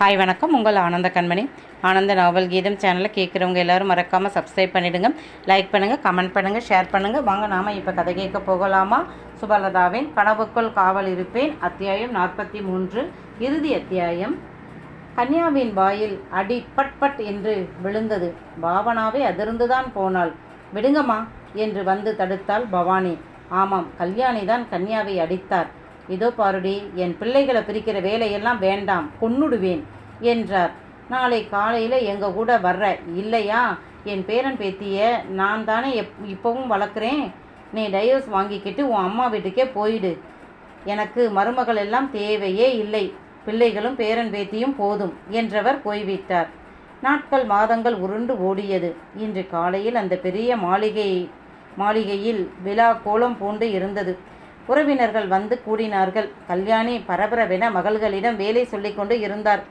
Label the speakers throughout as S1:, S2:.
S1: Hi வணக்கம். உங்கள் ஆனந்த கண்மணி. ஆனந்த நாவல் கீதம் சேனலை கேட்குறவங்க எல்லோரும் மறக்காமல் சப்ஸ்கிரைப் பண்ணிவிடுங்க லைக் பண்ணுங்கள் கமெண்ட் பண்ணுங்கள் ஷேர் பண்ணுங்கள் வாங்க நாம் இப்போ கதை கேட்க போகலாமா? சுபலதாவின் கனவுக்குள் காவல் இருப்பேன். அத்தியாயம் நாற்பத்தி மூன்று இறுதி அத்தியாயம். கன்யாவின் வாயில் அடி பட் பட் என்று விழுந்தது. பாவனாவே அதிர்ந்துதான் போனாள். விடுங்கம்மா என்று வந்து தடுத்தாள் பவானி. ஆமாம் கல்யாணி தான் கன்யாவை அடித்தார். இதோ பாருடி என் பிள்ளைகளை பிரிக்கிற வேலையெல்லாம் வேண்டாம் கொன்னுடுவேன் என்றார். நாளை காலையில் எங்கள் கூட வர்ற இல்லையா என் பேரன் பேத்தியை நான் தானே எப் இப்போவும் வளர்க்குறேன் நீ டைவர்ஸ் வாங்கிக்கிட்டு உன் அம்மா வீட்டுக்கே போயிடு. எனக்கு மருமகள் எல்லாம் தேவையே இல்லை பிள்ளைகளும் பேரன் பேத்தியும் போதும் என்றவர் போய்விட்டார். நாட்கள் மாதங்கள் உருண்டு ஓடியது. இன்று காலையில் அந்த பெரிய மாளிகை மாளிகையில் விழா கோலம் பூண்டு இருந்தது. உறவினர்கள் வந்து கூடினார்கள். கல்யாணி பரபரவென மகள்களிடம் வேலை சொல்லிக்கொண்டு இருந்தார்.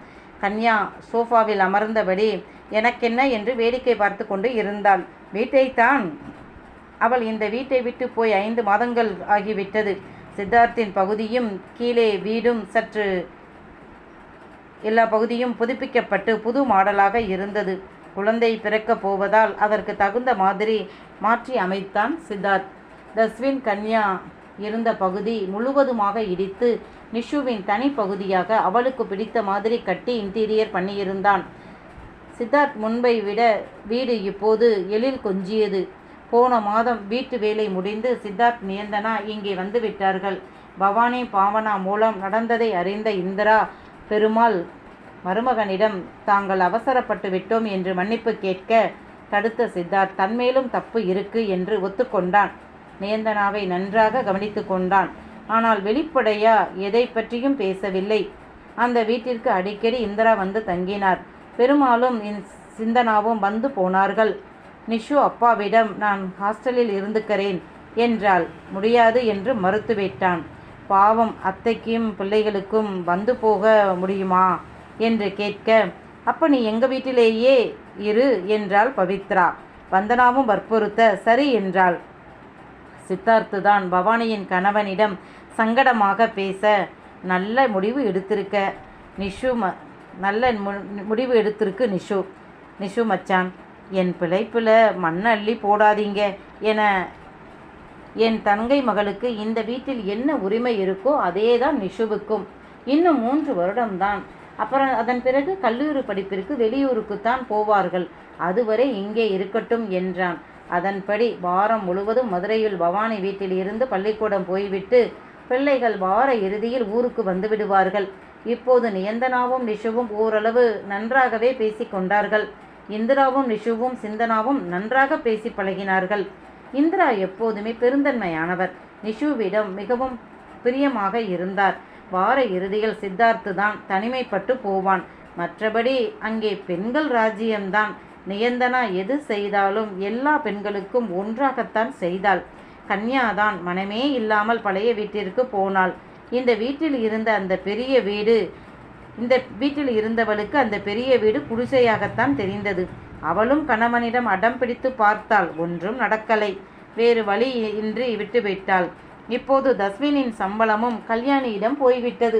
S1: கன்யா சோஃபாவில் அமர்ந்தபடி எனக்கென்ன? என்று வேடிக்கை பார்த்து கொண்டு இருந்தாள். வீட்டைத்தான். அவள் இந்த வீட்டை விட்டு போய் ஐந்து மாதங்கள் ஆகிவிட்டது. சித்தார்த்தின் பகுதியும் கீழே வீடும் சற்று எல்லா பகுதியும் புதுப்பிக்கப்பட்டு புது மாடலாக இருந்தது. குழந்தை பிறக்கப் போவதால் அதற்கு தகுந்த மாதிரி மாற்றி அமைத்தான் சித்தார்த். தஸ்வின் கன்யா இருந்த பகுதி முழுவதுமாக இடித்து நிஷுவின் தனி பகுதியாக அவளுக்கு பிடித்த மாதிரி கட்டி இன்டீரியர் பண்ணியிருந்தான். சித்தார்த் முன்பை விட வீடு இப்போது எழில் கொஞ்சியது. போன மாதம் வீட்டு வேலை முடிந்து சித்தார்த் நியந்தனா இங்கே வந்து விட்டார்கள். பவானி பாவனா மூலம் நடந்ததை அறிந்த இந்திரா பெருமாள் மருமகனிடம் தாங்கள் அவசரப்பட்டு விட்டோம் என்று மன்னிப்பு கேட்க தடுத்த சித்தார்த் தன்மேலும் தப்பு இருக்கு என்று ஒத்துக்கொண்டான். நேந்தனாவை நன்றாக கவனித்து கொண்டான். ஆனால் வெளிப்படையா எதை பற்றியும் பேசவில்லை. அந்த வீட்டிற்கு அடிக்கடி இந்திரா வந்து தங்கினார். பெரும்பாலும் இன் சிந்தனாவும் வந்து போனார்கள். நிஷு அப்பாவிடம் நான் ஹாஸ்டலில் இருந்துக்கிறேன் என்றால் முடியாது என்று மறுத்துவிட்டான் பாவம் அத்தைக்கும் பிள்ளைகளுக்கும் வந்து போக முடியுமா? என்று கேட்க அப்ப நீ எங்கள் வீட்டிலேயே இரு என்றாள் பவித்ரா. வந்தனாவும் வற்புறுத்த சரி என்றாள். சித்தார்த்து தான் பவானியின் கணவனிடம் சங்கடமாக பேச நல்ல முடிவு எடுத்திருக்க. நிஷு ம நல்ல மு- முடிவு எடுத்திருக்கு நிஷு. நிஷு மச்சான் என் பிழைப்பில் மண்ணள்ளி போடாதீங்க என என் தங்கை மகளுக்கு இந்த வீட்டில் என்ன உரிமை இருக்கோ அதே தான் நிஷுவுக்கும். இன்னும் மூன்று வருடம்தான். அப்புறம் அதன் பிறகு கல்லூரி படிப்பிற்கு வெளியூருக்குத்தான் போவார்கள். அதுவரை இங்கே இருக்கட்டும் என்றான். அதன்படி வாரம் முழுவதும் மதுரையில் பவானி வீட்டில் இருந்து பள்ளிக்கூடம் போய்விட்டு பிள்ளைகள் வார இறுதியில் ஊருக்கு வந்து விடுவார்கள். இப்போது நியந்தனாவும் நிஷுவும் ஓரளவு நன்றாகவே பேசிக்கொண்டார்கள் இந்திராவும் நிஷுவும் சிந்தனாவும் நன்றாக பேசி பழகினார்கள். இந்திரா எப்போதுமே பெருந்தன்மையானவர். நிஷுவிடம் மிகவும் பிரியமாக இருந்தார். வார இறுதியில் சித்தார்த்து தான் தனிமைப்பட்டு போவான். மற்றபடி அங்கே பெண்கள் ராஜ்யம்தான் நியந்தனா எது செய்தாலும் எல்லா பெண்களுக்கும் ஒன்றாகத்தான் செய்தாள். கன்யாதான் மனமே இல்லாமல் பழைய வீட்டிற்கு போனாள். இந்த வீட்டில் இருந்த அந்த பெரிய வீடு இந்த வீட்டில் இருந்தவளுக்கு அந்த பெரிய வீடு குடிசையாகத்தான் தெரிந்தது. அவளும் கணவனிடம் அடம் பிடித்து பார்த்தாள். ஒன்றும் நடக்கலை. வேறு வழி இன்றி விட்டுவிட்டாள் இப்போது தஸ்வினின் சம்பளமும் கல்யாணியிடம் போய்விட்டது.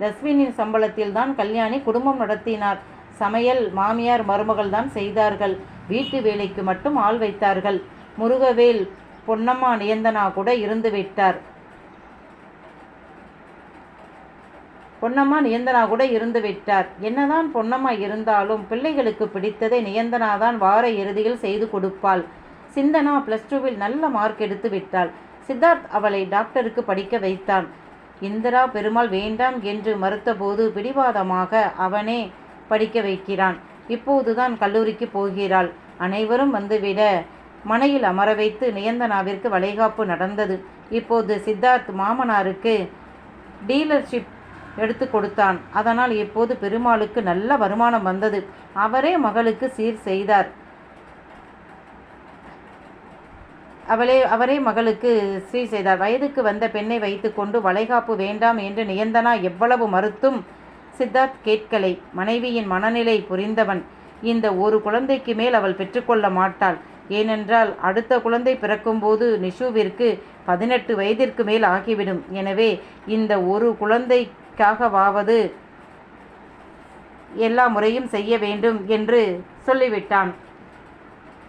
S1: தஸ்வினின் சம்பளத்தில் தான் கல்யாணி குடும்பம் நடத்தினார். சமையல் மாமியார் மருமகள் தான் செய்தார்கள். வீட்டு வேலைக்கு மட்டும் ஆள் வைத்தார்கள். முருகவேல் பொன்னம்மா நியந்தனா கூட இருந்து விட்டார். பொன்னம்மா நியந்தனா கூட இருந்து விட்டார். என்னதான் பொன்னம்மா இருந்தாலும் பிள்ளைகளுக்கு பிடித்ததை நியந்தனா தான் வார இறுதியில் செய்து கொடுப்பாள். சிந்தனா பிளஸ் டூவில் நல்ல மார்க் எடுத்து விட்டாள். சித்தார்த் அவளை டாக்டருக்கு படிக்க வைத்தான். இந்திரா பெருமாள் வேண்டாம் என்று மறுத்தபோது பிடிவாதமாக அவனே படிக்க வைக்கிறான். இப்போதுதான் கல்லூரிக்கு போகிறாள். அனைவரும் வந்துவிட மனையில் அமர வைத்து நியந்தனாவிற்கு வளைகாப்பு நடந்தது. இப்போது சித்தார்த் மாமனாருக்கு டீலர்ஷிப் எடுத்து கொடுத்தான். அதனால் இப்போது பெருமாளுக்கு நல்ல வருமானம் வந்தது. அவரே மகளுக்கு சீர் செய்தார். அவளே அவரே மகளுக்கு சீர் செய்தார். வயதுக்கு வந்த பெண்ணை வைத்துக்கொண்டு வளைகாப்பு வேண்டாம் என்று நியந்தனா எவ்வளவு மறுத்தும் சித்தார்த் கேட்கலை. மனைவியின் மனநிலை புரிந்தவன். இந்த ஒரு குழந்தைக்கு மேல் அவள் பெற்றுக்கொள்ள மாட்டாள். ஏனென்றால் அடுத்த குழந்தை பிறக்கும்போது நிஷுவிற்கு பதினெட்டு வயதிற்கு மேல் ஆகிவிடும். எனவே இந்த ஒரு குழந்தைக்காகவாவது எல்லா முறையும் செய்ய வேண்டும் என்று சொல்லிவிட்டான்.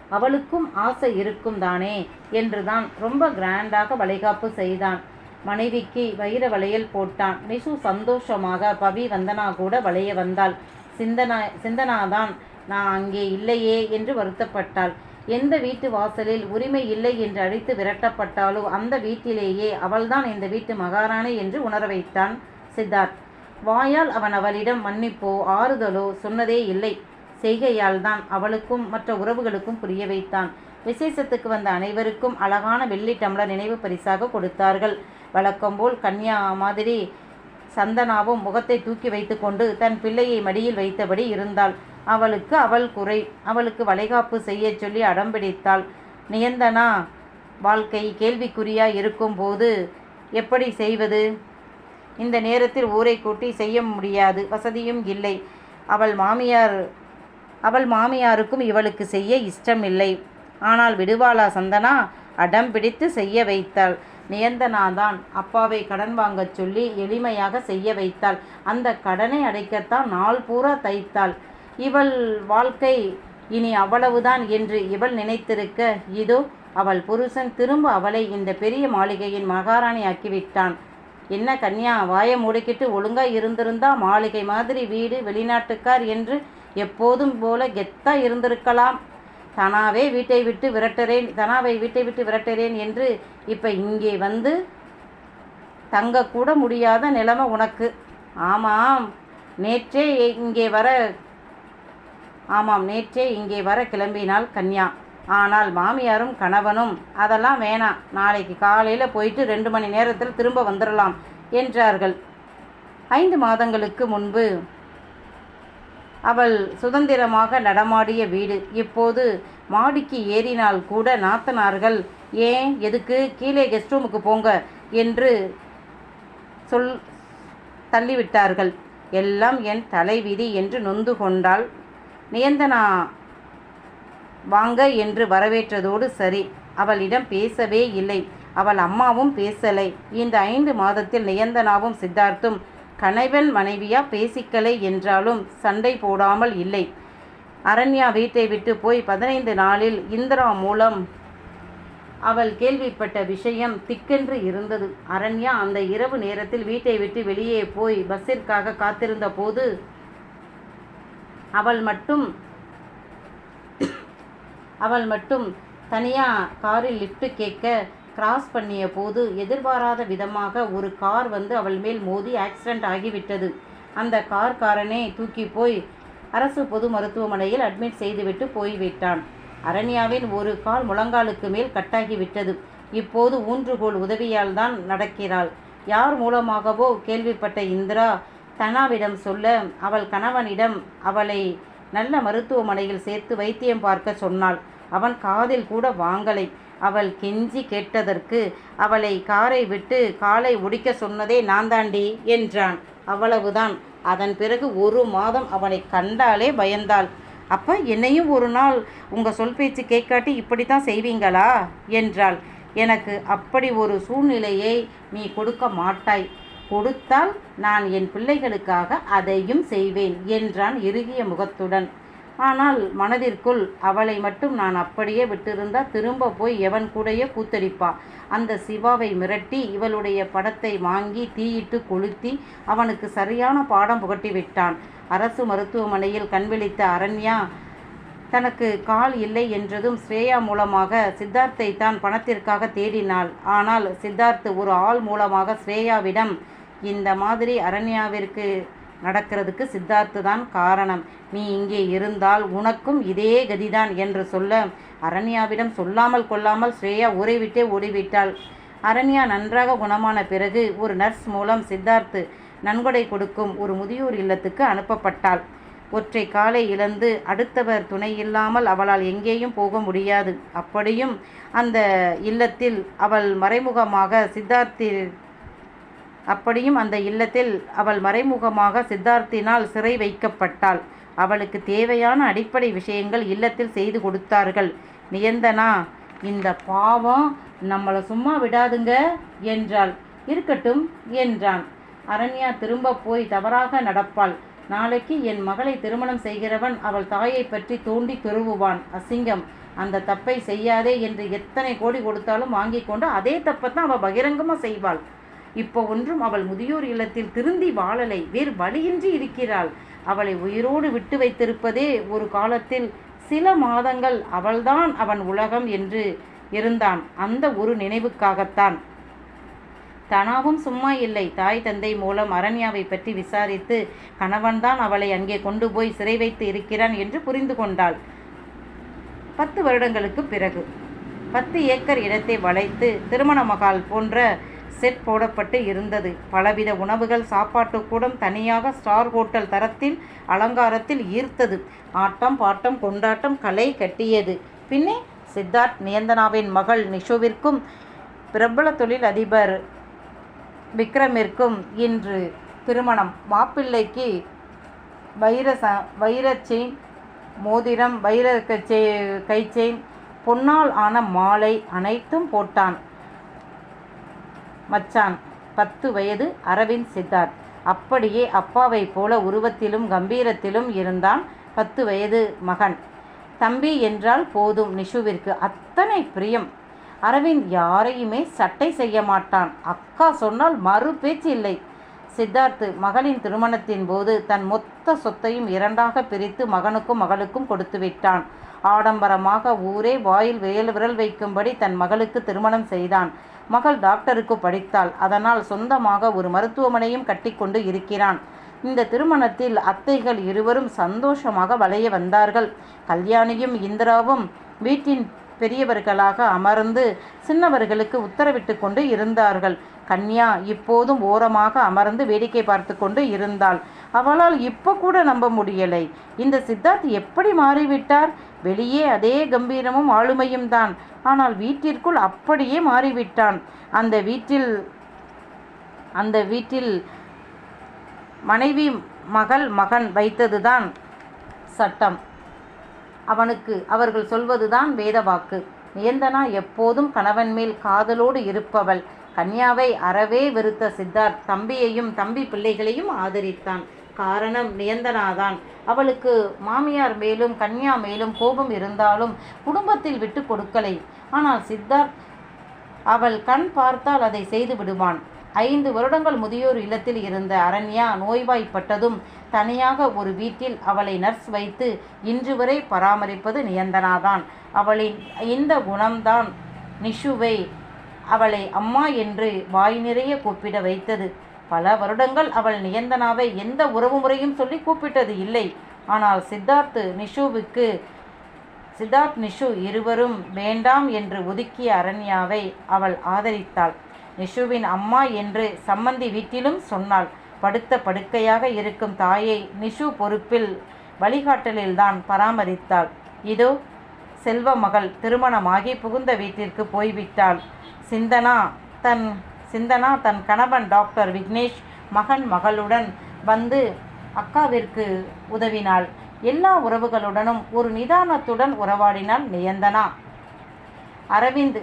S1: அவளுக்கும் ஆசை இருக்கும் தானே என்றுதான் ரொம்ப கிராண்டாக வளைகாப்பு செய்தான். மனைவிக்கு வைர வளையல் போட்டான். நிஷு சந்தோஷமாக பவி வந்தனா கூட வளைய வந்தாள். சிந்தனா சிந்தனாதான் நான் அங்கே இல்லையே என்று வருத்தப்பட்டாள். எந்த வீட்டு வாசலில் உரிமை இல்லை என்று அழைத்து விரட்டப்பட்டாலோ அந்த வீட்டிலேயே அவள்தான் இந்த வீட்டு மகாராணி என்று உணர வைத்தான் சித்தார்த். வாயால் அவன் அவளிடம் மன்னிப்போ ஆறுதலோ சொன்னதே இல்லை. செய்கையால் தான் அவளுக்கும் மற்ற உறவுகளுக்கும் புரிய வைத்தான். விசேஷத்துக்கு வந்த அனைவருக்கும் அழகான வெள்ளி டம்ளர் நினைவு பரிசாக கொடுத்தார்கள். வழக்கம்போல் கன்யா மாதிரி சந்தனாவும் முகத்தை தூக்கி வைத்துக்கொண்டு தன் பிள்ளையை மடியில் வைத்தபடி இருந்தாள். அவளுக்கு அவள் குறை. அவளுக்கு வளைகாப்பு செய்யச் சொல்லி அடம்பிடித்தாள் நியந்தனா வாழ்க்கை கேள்விக்குறியாய் இருக்கும்போது எப்படி செய்வது? இந்த நேரத்தில் ஊரை கூட்டி செய்ய முடியாது. வசதியும் இல்லை. அவள் மாமியார் அவள் மாமியாருக்கும் இவளுக்கு செய்ய இஷ்டமில்லை. ஆனால் விடுவாளா சந்தனா? அடம் பிடித்து செய்ய வைத்தாள். நியந்தனாதான் அப்பாவை கடன் வாங்கச் சொல்லி எளிமையாக செய்ய வைத்தாள். அந்த கடனை அடைக்கத்தான் நாள் பூரா தைத்தாள். இவள் வாழ்க்கை இனி அவ்வளவுதான் என்று இவள் நினைத்திருக்க இதோ அவள் புருஷன் திரும்ப அவளை இந்த பெரிய மாளிகையின் மகாராணி ஆக்கிவிட்டான். என்ன கன்யா வாயை மூடிக்கிட்டு ஒழுங்கா இருந்திருந்தா மாளிகை மாதிரி வீடு வெளிநாட்டுக்கார் என்று எப்போதும் போல கெத்தா இருந்திருக்கலாம். தனாவே வீட்டை விட்டு விரட்டுறேன் தனாவை வீட்டை விட்டு விரட்டுறேன் என்று இப்போ இங்கே வந்து தங்கக்கூட முடியாத நிலைமை உனக்கு. ஆமாம் நேற்றே இங்கே வர ஆமாம் நேற்றே இங்கே வர கிளம்பினாள் கன்யா. ஆனால் மாமியாரும் கணவனும் அதெல்லாம் வேணாம் நாளைக்கு காலையில் போயிட்டு ரெண்டு மணி நேரத்தில் திரும்ப வந்துடலாம் என்றார்கள். ஐந்து மாதங்களுக்கு முன்பு அவள் சுதந்திரமாக நடமாடிய வீடு. இப்போது மாடிக்கு ஏறினால் கூட நாத்தனார்கள் ஏன் எதுக்கு? கீழே கெஸ்ட் ரூமுக்கு போங்க என்று சொல் தள்ளிவிட்டார்கள். எல்லாம் என் தலைவிதி என்று நொந்து கொண்டாள். நியந்தனா வாங்க என்று வரவேற்றதோடு சரி. அவளிடம் பேசவே இல்லை. அவள் அம்மாவும் பேசலை. இந்த ஐந்து மாதத்தில் நியந்தனாவும் சித்தார்த்தும் கணவன் மனைவியா பேசிக்கலை என்றாலும் சண்டை போடாமல் இல்லை. அரண்யா வீட்டை விட்டு போய் பதினைந்து நாளில் இந்திரா மூலம் அவள் கேள்விப்பட்ட விஷயம் திக்கென்று இருந்தது. அரண்யா அந்த இரவு நேரத்தில் வீட்டை விட்டு வெளியே போய் பஸ்ஸிற்காக காத்திருந்த போது அவள் மட்டும் அவள் மட்டும் தனியாக காரில் லிஃப்ட் கேட்க கிராஸ் பண்ணிய போது எதிர்பாராத விதமாக ஒரு கார் வந்து அவள் மேல் மோதி ஆக்சிடெண்ட் ஆகிவிட்டது. அந்த கார்காரனே தூக்கி போய் அரசு பொது மருத்துவமனையில் அட்மிட் செய்துவிட்டு போய்விட்டான். அரண்யாவின் ஒரு கால் முழங்காலுக்கு மேல் கட்டாகிவிட்டது இப்போது ஊன்றுகோல் உதவியால் தான் நடக்கிறாள். யார் மூலமாகவோ கேள்விப்பட்ட இந்திரா தனாவிடம் சொல்ல அவள் கணவனிடம் அவளை நல்ல மருத்துவமனையில் சேர்த்து வைத்தியம் பார்க்க சொன்னாள். அவன் காதில் கூட வாங்கலை. அவள் கெஞ்சி கேட்டதற்கு அவளை காரை விட்டு காலை ஒடிக்க சொன்னதே நான் தாண்டி என்றான். அவ்வளவுதான். அதன் பிறகு ஒரு மாதம் அவனை கண்டாலே பயந்தாள். அப்ப என்னையும் ஒரு நாள் உங்கள் சொல் பேச்சு கேட்காட்டி இப்படி தான் செய்வீங்களா? என்றாள். எனக்கு அப்படி ஒரு சூழ்நிலையை நீ கொடுக்க மாட்டாய். கொடுத்தால் நான் என் பிள்ளைகளுக்காக அதையும் செய்வேன் என்றான் இறுகிய முகத்துடன். ஆனால் மனதிற்குள் அவளை மட்டும் நான் அப்படியே விட்டிருந்தா திரும்ப போய் எவன் கூடயே கூத்தடிப்பா. அந்த சிவாவை மிரட்டி இவளுடைய படத்தை வாங்கி தீயிட்டு கொளுத்தி அவனுக்கு சரியான பாடம் புகட்டி விட்டான். அரசு மருத்துவமனையில் கண்விழித்த அரண்யா தனக்கு கால் இல்லை என்றதும் ஸ்ரேயா மூலமாக சித்தார்த்தை தான் பணத்திற்காக தேடினாள். ஆனால் சித்தார்த் ஒரு ஆள் மூலமாக ஸ்ரேயாவிடம் இந்த மாதிரி அரண்யாவிற்கு நடக்கிறதுக்கு சித்தார்த்து தான் காரணம். நீ இங்கே இருந்தால் உனக்கும் இதே கதிதான் என்று சொல்ல அரண்யாவிடம் சொல்லாமல் கொள்ளாமல் ஸ்ரேயா ஊரை விட்டே ஓடிவிட்டாள். அரண்யா நன்றாக குணமான பிறகு ஒரு நர்ஸ் மூலம் சித்தார்த்து நன்கொடை கொடுக்கும் ஒரு முதியோர் இல்லத்துக்கு அனுப்பப்பட்டாள். ஒற்றை காலை இழந்து அடுத்தவர் துணை இல்லாமல் அவளால் எங்கேயும் போக முடியாது. அப்படியும் அந்த இல்லத்தில் அவள் மறைமுகமாக சித்தார்த்தில் அப்படியும் அந்த இல்லத்தில் அவள் மறைமுகமாக சித்தார்த்தினால் சிறை வைக்கப்பட்டாள். அவளுக்கு தேவையான அடிப்படை விஷயங்கள் இல்லத்தில் செய்து கொடுத்தார்கள். நியந்தனா இந்த பாவம் நம்மளை சும்மா விடாதுங்க என்றாள். இருக்கட்டும் என்றான். அரண்யா திரும்ப போய் தவறாக நடப்பாள். நாளைக்கு என் மகளை திருமணம் செய்கிறவன் அவள் தாயை பற்றி தூண்டி துருவுவான். அசிங்கம். அந்த தப்பை செய்யாதே என்று எத்தனை கோடி கொடுத்தாலும் வாங்கி கொண்டு அதே தப்பை தான் அவள் பகிரங்கமாக செய்வாள். இப்போ ஒன்றும் அவள் முதியோர் இல்லத்தில் திருந்தி வாழலை. வேறு வழியின்றி இருக்கிறாள். அவளை உயிரோடு விட்டு வைத்திருப்பதே ஒரு காலத்தில் சில மாதங்கள் அவள்தான் அவன் உலகம் என்று இருந்தான். அந்த ஒரு நினைவுக்காகத்தான். தனாவும் சும்மா இல்லை. தாய் தந்தை மூலம் அரண்யாவை பற்றி விசாரித்து கணவன்தான் அவளை அங்கே கொண்டு போய் சிறை வைத்து இருக்கிறான் என்று புரிந்து கொண்டாள். பத்து வருடங்களுக்கு பிறகு பத்து ஏக்கர் இடத்தை வளைத்து திருமண மகால் போன்ற செட் போடப்பட்டு இருந்தது. பலவித உணவுகள் சாப்பாட்டு கூடம் தனியாக ஸ்டார் ஹோட்டல் தரத்தில் அலங்காரத்தில் ஈர்த்தது. ஆட்டம் பாட்டம் கொண்டாட்டம் கலை கட்டியது. பின்னே சித்தார்த் நியந்தனாவின் மகள் நிஷுவிற்கும் பிரபல தொழில் அதிபர் விக்ரமிற்கும் இன்று திருமணம். மாப்பிள்ளைக்கு வைர ச வைர செயின் மோதிரம் வைர கச்சே கை செயின் பொன்னால் ஆன மாலை அனைத்தும் போட்டான். மச்சான். பத்து வயது அரவிந்த் சித்தார்த். அப்படியே அப்பாவை போல உருவத்திலும் கம்பீரத்திலும் இருந்தான் பத்து வயது மகன். தம்பி என்றால் போதும் நிஷுவிற்கு அத்தனை பிரியம். அரவிந்த் யாரையுமே சட்டை செய்ய மாட்டான். அக்கா சொன்னால் மறு பேச்சு இல்லை. சித்தார்த்து மகளின் திருமணத்தின் போது தன் மொத்த சொத்தையும் இரண்டாக பிரித்து மகனுக்கும் மகளுக்கும் கொடுத்து விட்டான். ஆடம்பரமாக ஊரே வாயில் வேல் விரல் வைக்கும்படி தன் மகளுக்கு திருமணம் செய்தான். மகள் டாக்டருக்கு படித்தாள். அதனால் சொந்தமாக ஒரு மருத்துவமனையும் கட்டிக்கொண்டு இருக்கிறான். இந்த திருமணத்தில் அத்தைகள் இருவரும் சந்தோஷமாக வளைய வந்தார்கள். கல்யாணியும் இந்திராவும் வீட்டின் பெரியவர்களாக அமர்ந்து சின்னவர்களுக்கு உத்தரவிட்டு கொண்டு இருந்தார்கள். கன்யா இப்போதும் ஓரமாக அமர்ந்து வேடிக்கை பார்த்து கொண்டு இருந்தாள். அவளால் இப்போ கூட நம்ப முடியலை. இந்த சித்தார்த் எப்படி மாறிவிட்டார்? வெளியே அதே கம்பீரமும் ஆளுமையும் தான். ஆனால் வீட்டிற்குள் அப்படியே மாறிவிட்டான். அந்த வீட்டில் அந்த வீட்டில் மனைவி மகள் மகன் வைத்ததுதான் சட்டம். அவனுக்கு அவர்கள் சொல்வதுதான் வேத வாக்கு. நியந்தனா எப்போதும் கணவன் மேல் காதலோடு இருப்பவள். கன்யாவை அறவே வெறுத்த சித்தார்த் தம்பியையும் தம்பி பிள்ளைகளையும் ஆதரித்தான். காரணம் நியந்தனாதான். அவளுக்கு மாமியார் மேலும் கன்யா மேலும் கோபம் இருந்தாலும் குடும்பத்தில் விட்டு கொடுக்கலை. ஆனால் சித்தார்த் அவள் கண் பார்த்தால் அதை செய்து விடுவான். ஐந்து வருடங்கள் முதியோர் இல்லத்தில் இருந்த அரண்யா நோய்வாய்ப்பட்டதும் தனியாக ஒரு வீட்டில் அவளை நர்ஸ் வைத்து இன்று வரை பராமரிப்பது நியந்தனாதான். அவளின் இந்த குணம்தான் நிஷுவை அவளை அம்மா என்று வாய் நிறைய கூப்பிட வைத்தது. பல வருடங்கள் அவள் நியந்தனாவை எந்த உறவு முறையும் சொல்லி கூப்பிட்டது இல்லை. ஆனால் சித்தார்த் நிஷுவுக்கு சித்தார்த் நிஷு இருவரும் வேண்டாம் என்று ஒதுக்கிய அரண்யாவை அவள் ஆதரித்தாள். நிஷுவின் அம்மா என்று சம்மந்தி வீட்டிலும் சொன்னாள். படுத்த படுக்கையாக இருக்கும் தாயை நிஷு பொறுப்பில் வழிகாட்டலில்தான் பராமரித்தாள். இதோ செல்வ மகள் திருமணமாகி புகுந்த வீட்டிற்கு போய்விட்டாள். சிந்தனா தன் சிந்தனா தன் கணவன் டாக்டர் விக்னேஷ் மகன் மகளுடன் வந்து அக்காவிற்கு உதவினாள். எல்லா உறவுகளுடனும் ஒரு நிதானத்துடன் உறவாடினாள் நியந்தனா. அரவிந்த்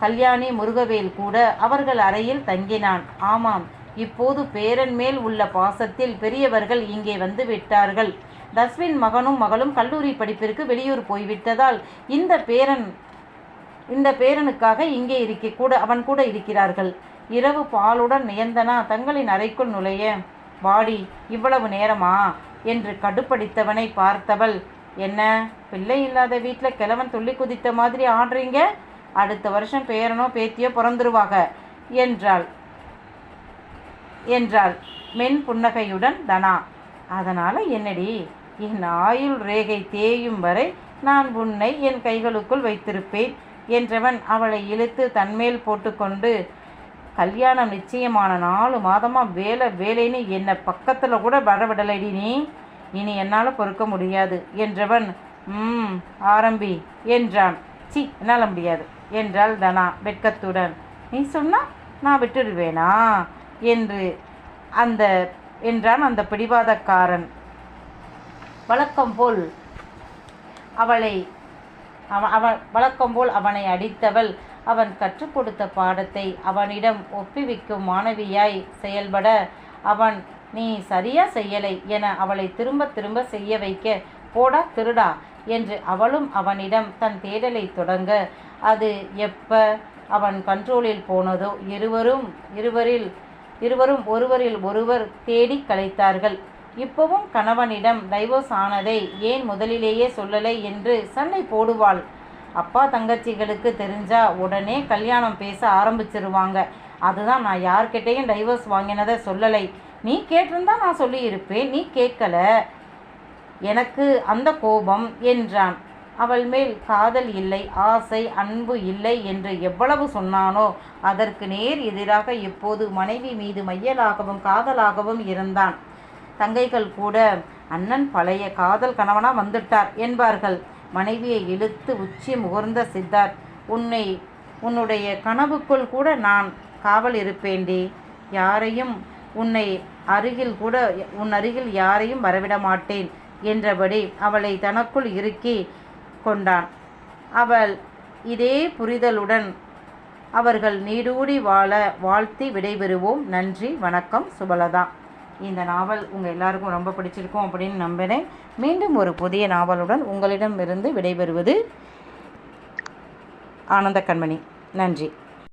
S1: கல்யாணி முருகவேல் கூட அவர்கள் அறையில் தங்கினான். ஆமாம் இப்போது பேரன் மேல் உள்ள பாசத்தில் பெரியவர்கள் இங்கே வந்து விட்டார்கள். தஸ்வின் மகனும் மகளும் கல்லூரி படிப்பிற்கு வெளியூர் போய்விட்டதால் இந்த பேரன் இந்த பேரனுக்காக இங்கே இருக்க கூட அவன் கூட இருக்கிறார்கள். இரவு பாலுடன் நியந்தனா தங்களின் அறைக்குள் நுழைய வாடி இவ்வளவு நேரமா? என்று கடுப்படித்தவனை பார்த்தவள் என்ன பிள்ளை இல்லாத வீட்டில் கிழவன் துள்ளி குதித்த மாதிரி ஆடுறீங்க? அடுத்த வருஷம் பேரனோ பேத்தியோ பிறந்துருவாங்க என்றாள். என்றாள் மென் புன்னகையுடன் தனா. அதனால் என்னடி? என் ஆயுள் ரேகை தேயும் வரை நான் உன்னை என் கைகளுக்குள் வைத்திருப்பேன். என்றவன் அவளை இழுத்து தன்மேல் போட்டுக்கொண்டு கல்யாணம் நிச்சயமான நாலு மாதமாக வேலை வேலைன்னு என்னை பக்கத்தில் கூட வரவிடலடி நீ. இனி என்னால் பொறுக்க முடியாது. என்றவன் ம் ஆரம்பி என்றான். சி என்னால் முடியாது என்றாள் தனா வெட்கத்துடன். நீ சொன்னால் நான் விட்டுடுவேனா? என்று அந்த என்றான் அந்த பிடிவாதக்காரன். வழக்கம் போல் அவளை அவன் அவன் வழக்கம் போல் அவனை அடித்தவள். அவன் கற்றுக் கொடுத்த பாடத்தை அவனிடம் ஒப்புவிக்கும் மாணவியாய் செயல்பட அவன் நீ சரியா செய்யலை என அவளை திரும்ப திரும்ப செய்ய வைக்க போடா திருடா என்று அவளும் அவனிடம் தன் தேடலை தொடங்க அது எப்ப? அவன் கண்ட்ரோலில் போனதோ இருவரும் இருவரில் இருவரும் ஒருவரில் ஒருவர் தேடி கலைத்தார்கள் இப்பவும் கணவனிடம் டைவோர்ஸ் ஆனதை ஏன் முதலிலேயே சொல்லலை என்று சண்டை போடுவாள். அப்பா தங்கச்சிகளுக்கு தெரிஞ்சா உடனே கல்யாணம் பேச ஆரம்பிச்சிருவாங்க. அதுதான் நான் யார்கிட்டேயும் டைவர்ஸ் வாங்கினதை சொல்லலை. நீ கேட்டிருந்தா நான் சொல்லியிருப்பேன். நீ கேட்கல. எனக்கு அந்த கோபம் என்றான். அவள் மேல் காதல் இல்லை ஆசை அன்பு இல்லை என்று எவ்வளவு சொன்னானோ அதற்கு நேர் எதிராக இப்போது மனைவி மீது மையலாகவும் காதலாகவும் இருந்தான். தங்கைகள் கூட அண்ணன் பழைய காதல் கணவனா வந்துட்டார் என்பார்கள். மனைவியை இழுத்து உச்சி முகர்ந்த சித்தார் உன்னை உன்னுடைய கனவுக்குள் கூட நான் காவல் இருப்பேண்டி யாரையும் உன்னை அருகில் கூட உன் அருகில் யாரையும் வரவிட மாட்டேன் என்றபடி அவளை தனக்குள் இறுக்கி கொண்டான். அவள் இதே புரிதலுடன் அவர்கள் நீடூடி வாழ வாழ்த்தி விடைபெறுவோம். நன்றி வணக்கம் சுபலதா. இந்த நாவல் உங்கள் எல்லாருக்கும் ரொம்ப பிடிச்சிருக்கும் அப்படின்னு நம்பினேன் மீண்டும் ஒரு புதிய நாவலுடன் உங்களிடமிருந்து விடைபெறுவது ஆனந்த கண்மணி நன்றி.